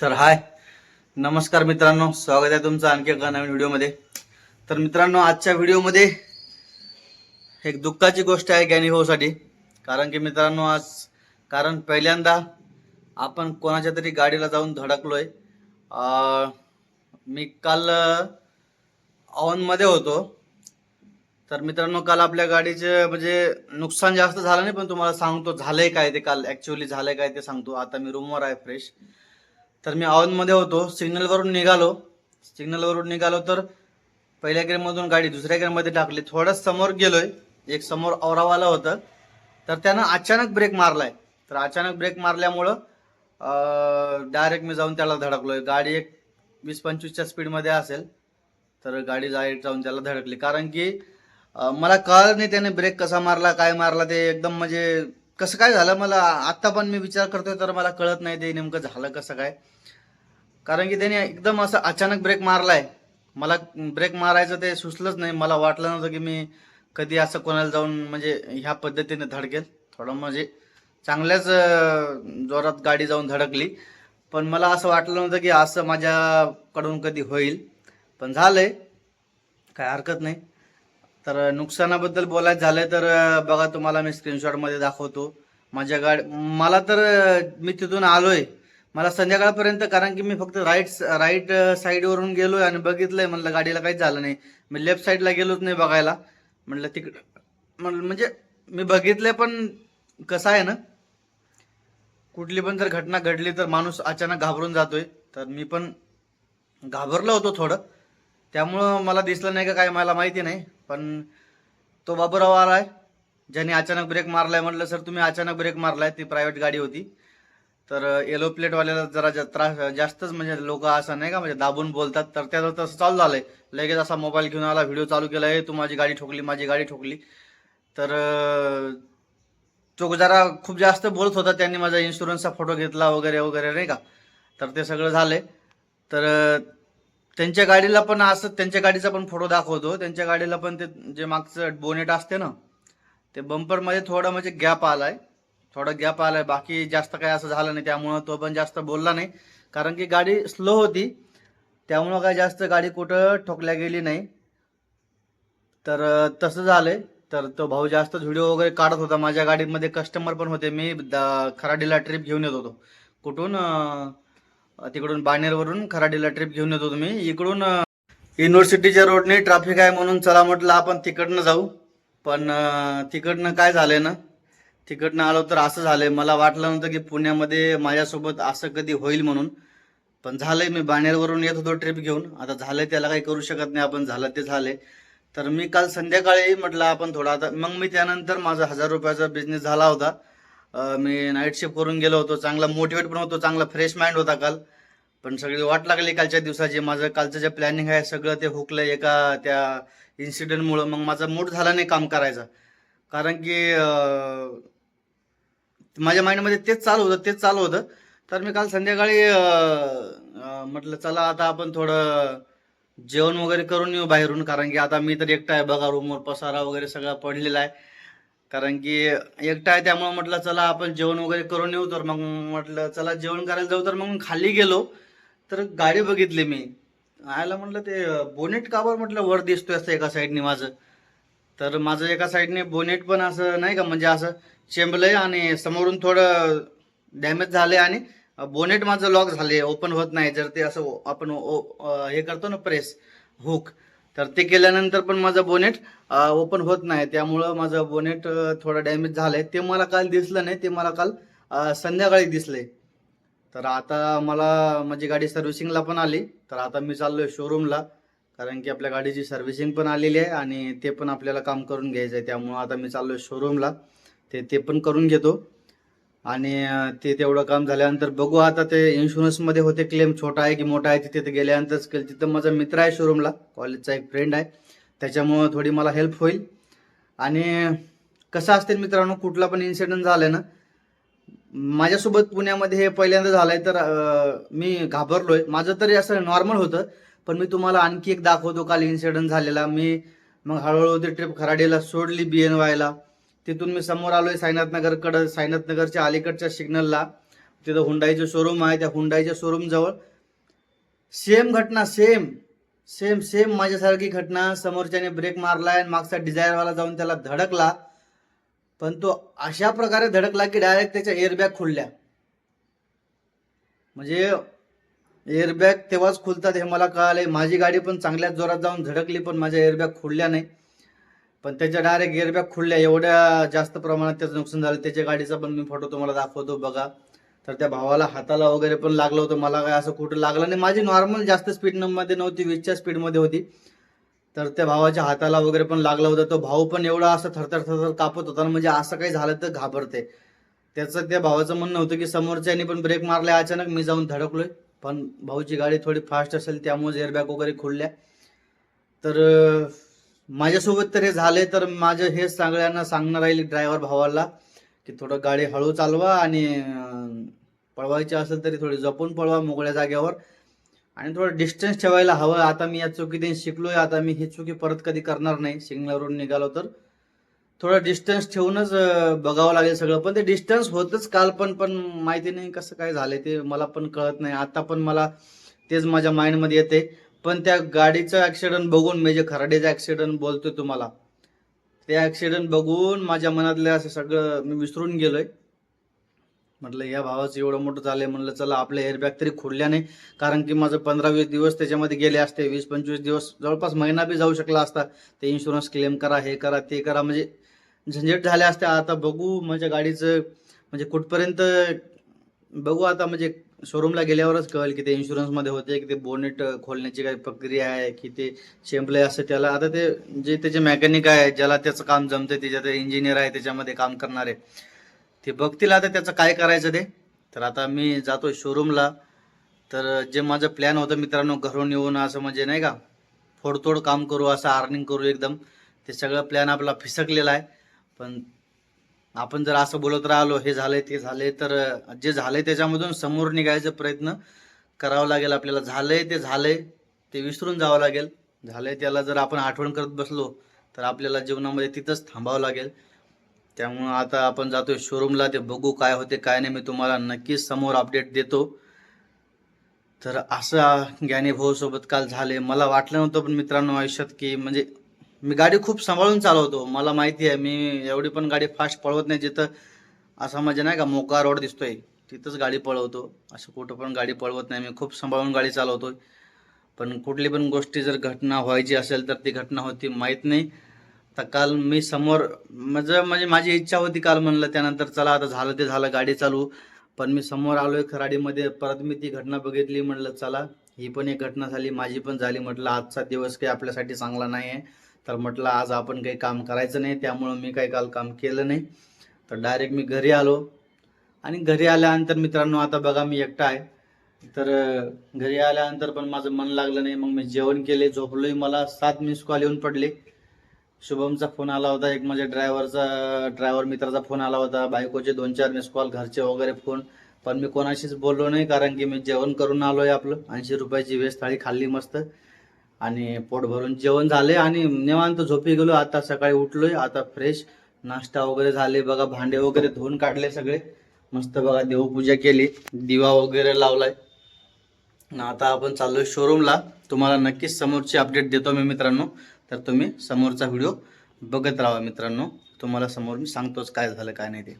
तर हाय. नमस्कार मित्रांनो स्वागत आहे तुमचं आणखी एका नवीन व्हिडिओमध्ये. तर मित्रांनो आजच्या व्हिडिओमध्ये एक दुःखाची गोष्ट आहे ज्ञानी हो भाऊसाठी कारण की मित्रांनो आज कारण पहिल्यांदा आपण कोणाच्या तरी गाडीला जाऊन धडकलोय. आहे मी काल ऑनमध्ये होतो. तर मित्रांनो काल आपल्या गाडीचे म्हणजे नुकसान जास्त झालं नाही पण तुम्हाला सांगतो झालंय काय ते काल? ऍक्च्युअली झालंय काय ते सांगतो. आता मी रूमवर आहे फ्रेश तर मी औंधमध्ये होतो सिग्नलवरून निघालो. सिग्नलवरून निघालो तर पहिल्या गेअरमधून गाडी दुसऱ्या गेअरमध्ये टाकली. थोडं समोर गेलोय. एक समोर औरावाला होतं. तर त्यानं अचानक ब्रेक मारलाय. तर अचानक ब्रेक मारल्यामुळं डायरेक्ट मी जाऊन त्याला धडकलोय. गाडी एक वीस पंचवीसच्या स्पीडमध्ये असेल तर गाडी डायरेक्ट जाऊन त्याला धडकली. कारण की मला कळलं नाही त्याने ब्रेक कसा मारला काय मारला. ते एकदम म्हणजे कसं काय झालं मला? आत्ता पण मी विचार करतोय तर मला कळत नाही ते नेमकं झालं कसं काय. कारण की त्याने एकदम असं अचानक ब्रेक मारलाय. मला ब्रेक मारायचं ते सुचलंच नाही. मला वाटलं नव्हतं की मी कधी असं कोणाला जाऊन म्हणजे ह्या पद्धतीने धडकेल. थोडं म्हणजे चांगल्याच जोरात गाडी जाऊन धडकली. पण मला असं वाटलं नव्हतं की असं माझ्याकडून कधी होईल. पण झालंय. काय हरकत नाही. तर नुकसानाबद्दल बोलायचं झालं तर बघा तुम्हाला मी स्क्रीनशॉटमध्ये दाखवतो. माझ्या गाडी मला तर मी तिथून आलोय. मला संध्याकाळपर्यंत कारण की मी फक्त राईट राईट साईडवरून गेलोय आणि बघितलंय. म्हणलं गाडीला काहीच झालं नाही. मी लेफ्ट साईडला गेलोच नाही बघायला. म्हणलं तिकडं म्हणलं म्हणजे मी बघितलंय पण कसं आहे ना कुठली पण जर घटना घडली तर माणूस अचानक घाबरून जातोय. तर मी पण घाबरलो होतो थोडं. त्यामुळं मला दिसलं नाही का काय मला माहिती नाही पण तो बाबूराव आहे ज्याने अचानक ब्रेक मारलाय म्हटलं सर तुम्ही अचानक ब्रेक मारलाय ती प्रायव्हेट गाडी होती. तर येलो प्लेटवाल्याला जरा जा- त्रास जास्तच म्हणजे लोक असं नाही का म्हणजे दाबून बोलतात. तर त्याचं तसं चालू झालंय. लगेच असा मोबाईल घेऊन आला व्हिडिओ चालू केला आहे तू माझी गाडी ठोकली माझी गाडी ठोकली. तर तो जरा खूप जास्त बोलत होता त्यांनी माझा इन्शुरन्सचा फोटो घेतला वगैरे वगैरे नाही का. तर ते सगळं झालंय. तर त्यांच्या गाडीला पण असं त्यांच्या गाडीचा पण फोटो दाखवतो. त्यांच्या गाडीला पण ते जे मागचं बोनेट असते ना ते बंपरमध्ये थोडं म्हणजे गॅप आलाय. थोडा गॅप आलाय. बाकी जास्त काही असं झालं नाही. त्यामुळं तो पण जास्त बोलला नाही. कारण की गाडी स्लो होती. त्यामुळं काय जास्त गाडी कुठं ठोकल्या गेली नाही. तर तसं झालंय. तर तो भाऊ जास्त व्हिडिओ वगैरे काढत होता. माझ्या गाडीमध्ये कस्टमर पण होते. मी द- खराडीला ट्रिप घेऊन येत होतो. कुठून तिकडून बाणेरवरून खराडीला ट्रिप घेऊन येतो तुम्ही. मी इकडून युनिव्हर्सिटीच्या रोडने ट्रॅफिक आहे म्हणून चला म्हटलं आपण तिकडनं जाऊ. पण तिकडनं काय झालंय ना तिकडनं आलो तर असं झालंय. मला वाटलं नव्हतं की पुण्यामध्ये माझ्यासोबत असं कधी होईल म्हणून. पण झालंय मी बाणेरवरून येत होतो ट्रिप घेऊन. आता झालंय त्याला काही करू शकत नाही आपण झालं ते झालंय. तर मी काल संध्याकाळी म्हटलं आपण थोडा आता मग मी त्यानंतर माझा हजार रुपयाचा बिझनेस झाला होता. मी नाईट शिफ्ट करून गेलो होतो. चांगला मोटिवेट पण होतो. चांगला फ्रेश माइंड होता काल. पण सगळी वाट लागली कालच्या दिवसाची. माझं कालचं जे प्लॅनिंग आहे सगळं ते हुकलं एका त्या इन्सिडेंटमुळं मग माझा मूड झाला नाही काम करायचा. कारण की माझ्या माइंडमध्ये तेच चालू होतं तेच चालू होतं. तर मी काल संध्याकाळी म्हटलं चला आता आपण थोडं जेवण वगैरे करून येऊ बाहेरून. कारण की आता मी तर एकटा आहे बघा रूमवर पसारा वगैरे सगळा पडलेला आहे. कारण की एकटा आहे त्यामुळे म्हटलं चला आपण जेवण वगैरे करून येऊ. तर मग म्हटलं चला जेवण करायला जाऊ. तर मग खाली गेलो. तर गाडी बघितली मी. आयला म्हटलं ते बोनेट काबर म्हटलं वर दिसतोय असं एका साईडने माझं. तर माझं एका साईडने बोनेट पण असं नाही का म्हणजे असं चेंबलंय आणि समोरून थोडं डॅमेज झालंय आणि बोनेट माझं लॉक झाले ओपन होत नाही. जर ते असं आपण ओ- हे करतो ना प्रेस हुक तर ते केल्यानंतर पण माझं बोनेट ओपन होत नाही. त्यामुळं माझं बोनेट थोडं डॅमेज झालंय. ते मला काल दिसलं नाही. ते मला काल संध्याकाळी दिसले तर आता मला माझी गाडी सर्व्हिसिंगला पण आली. तर आता मी चाललोय शोरूमला कारण की आपल्या गाडीची सर्व्हिसिंग पण आलेली आहे आणि ते पण आपल्याला काम करून घ्यायचं आहे त्यामुळं आता मी चाललोय शोरूमला ते ते पण करून घेतो. आणि ते तेवढं काम झाल्यानंतर बघू आता ते इन्शुरन्समध्ये होते क्लेम छोटा आहे की मोठा आहे तिथे ते गेल्यानंतरच केलं तिथं माझा मित्र आहे शोरूमला कॉलेजचा एक फ्रेंड आहे. त्याच्यामुळं थोडी मला हेल्प होईल. आणि कसं असते मित्रांनो कुठला पण इन्सिडेंट झालं ना माझ्यासोबत पुण्यामध्ये हे पहिल्यांदा झालंय तर मी घाबरलोय. माझं तरी असं नॉर्मल होतं. पण मी तुम्हाला आणखी एक दाखवतो काल इन्सिडेंट झालेला. मी मग हळूहळू ती ट्रिप खराडीला सोडली बी एन वायला तिथून मी समोर आलोय साईनाथ नगरकडं. साईनाथ नगरच्या अलीकडच्या सिग्नलला. तिथं हुंडाईचं शोरूम आहे. त्या हुंडाईच्या शोरूम जवळ सेम घटना सेम सेम सेम माझ्यासारखी घटना. समोरच्याने ब्रेक मारलाय आणि मागचा डिझायरवाला जाऊन त्याला धडकला. पण तो अशा प्रकारे धडकला की डायरेक्ट त्याच्या एअरबॅग खुलल्या. म्हणजे एअरबॅग तेव्हाच खुलतात हे मला कळालंय. माझी गाडी पण चांगल्याच जोरात जाऊन धडकली पण माझ्या एअरबॅग खुलल्या नाही. पण त्याच्या डायरेक्ट एअरबॅग खुलल्या एवढ्या जास्त प्रमाणात त्याचं नुकसान झालं. त्याच्या गाडीचा पण मी फोटो तुम्हाला दाखवतो बघा. तर त्या भावाला हाताला वगैरे पण लागलं होतं. मला काय असं कुठं लागलं नाही. माझी नॉर्मल जास्त स्पीडमध्ये नव्हती. वीसच्या स्पीडमध्ये होती. तर त्या भावाच्या हाताला वगैरे पण लागलं होतं. तो भाऊ पण एवढा असं थरथर थरथर कापत होता म्हणजे असं काही झालं तर घाबरते. त्याचं त्या भावाचं म्हणणं होतं की समोरच्याने पण ब्रेक मारल्या. अचानक मी जाऊन धडकलोय. पण भाऊची गाडी थोडी फास्ट असेल त्यामुळे एअरबॅग वगैरे खुलल्या तर माझ्यासोबत तर हे झाले तर माझं हे सगळ्यांना सांगणार राहील ड्रायव्हर भावाला की थोडं गाडी हळू चालवा आणि पळवायची असेल तरी थोडी जपून पळवा मोकळ्या जागेवर. आणि थोडं डिस्टन्स ठेवायला हवं. आता मी या चुकीने शिकलोय. आता मी ही चुकी परत कधी करणार नाही. सिग्नलवरून निघालो तर थोडं डिस्टन्स ठेवूनच बघावं लागेल सगळं. पण ते डिस्टन्स होतच काल पण पण माहिती नाही कसं काय झालं ते मला पण कळत नाही. आता पण मला तेच माझ्या माइंडमध्ये येते. पण त्या गाडीचं ऍक्सिडेंट बघून मी जे ॲक्सिडंट ऍक्सिडेंट बोलतोय तुम्हाला ते ऍक्सिडेंट बघून माझ्या मनातलं असं सगळं मी विसरून गेलोय. म्हटलं या भावाचं एवढं मोठं झालंय. म्हणलं चला आपल्या एअरबॅग तरी खुडल्या नाही कारण की माझं पंधरा वीस दिवस त्याच्यामध्ये गेले असते वीस पंचवीस दिवस जवळपास महिना बी जाऊ शकला असता. ते इन्शुरन्स क्लेम करा हे करा ते करा. म्हणजे झंझट झाल्या असत्या आता बघू माझ्या गाडीचं म्हणजे कुठपर्यंत बघू आता म्हणजे शोरूमला गेल्यावरच कळेल की ते इन्शुरन्समध्ये होते की ते बोनेट खोलण्याची काही प्रक्रिया आहे की ते शेंपले असं त्याला. आता ते जे त्याचे मेकॅनिक आहे ज्याला त्याचं काम जमतं त्याच्यात इंजिनियर आहे त्याच्यामध्ये काम करणारे ते बघतील आता त्याचं काय करायचं ते. तर आता मी जातो शोरूमला तर जे माझं प्लॅन होतं मित्रांनो घरून येऊन असं म्हणजे नाही का फोडतोड काम करू असं अर्निंग करू एकदम. ते सगळं प्लॅन आपला फिसकलेला आहे. पण आपण जर असं बोलत राहिलो हे झालंय ते झाले तर जे झालंय त्याच्यामधून समोर निघायचा प्रयत्न करावा लागेल आपल्याला. झालंय ते झालंय ते विसरून जावं लागेल. झालंय त्याला जर आपण आठवण करत बसलो तर आपल्याला जीवनामध्ये तिथंच थांबावं लागेल. त्यामुळं आता आपण जातोय शोरूमला ते बघू काय होते काय नाही. मी तुम्हाला नक्कीच समोर अपडेट देतो. तर असं ज्ञानी भाऊसोबत काल झाले मला वाटलं नव्हतं पण मित्रांनो आयुष्यात की म्हणजे मी गाडी खूप सांभाळून चालवतो. मला माहिती आहे मी एवढी पण गाडी फास्ट पळवत नाही जिथं असा म्हणजे नाही का मोका रोड दिसतोय तिथंच गाडी पळवतो. असं कुठं पण गाडी पळवत नाही. मी खूप सांभाळून गाडी चालवतो पण कुठली पण गोष्टी जर घटना व्हायची असेल तर ती घटना होती माहीत नाही. तर काल मी समोर म्हणजे म्हणजे माझी इच्छा होती काल म्हणलं त्यानंतर चला आता झालं ते झालं गाडी चालू पण मी समोर आलो आहे खराडीमध्ये परत मी ती घटना बघितली म्हटलं चला ही पण एक घटना झाली माझी पण झाली म्हटलं आजचा दिवस काही आपल्यासाठी चांगला नाही आहे तर म्हटलं आज आपण काही काम करायचं नाही त्यामुळं मी काही काल काम केलं नाही. तर डायरेक्ट मी घरी आलो आणि घरी आल्यानंतर मित्रांनो आता बघा मी एकटा आहे. तर घरी आल्यानंतर पण माझं मन लागलं नाही. मग मी जेवण केले झोपलोही मला. सात मिस कॉल येऊन पडले. शुभमचा फोन आला होता एक माझ्या ड्रायव्हरचा ड्रायव्हर मित्राचा फोन आला होता. बायकोचे दोन चार मिस कॉल घरचे वगैरे फोन पण मी कोणाशीच बोललो नाही कारण की मी जेवण करून आलोय आपलं. ऐंशी रुपयाची वेस्ट थाळी खाल्ली मस्त. आणि पोट भरून जेवण झाले आणि निवांत झोपी गेलो. आता सकाळी उठलोय. आता फ्रेश नाश्ता वगैरे झाले. बघा भांडे वगैरे धुवून काढले सगळे. मस्त बघा देवपूजा केली. दिवा वगैरे लावलाय. आता आपण चाललोय शोरूमला तुम्हाला नक्कीच समोरची अपडेट देतो मी मित्रांनो. तर तुम्ही समोरचा व्हिडिओ बघत राहा मित्रांनो. तुम्हाला समोर मी सांगतोच काय झालं काय नाही ते.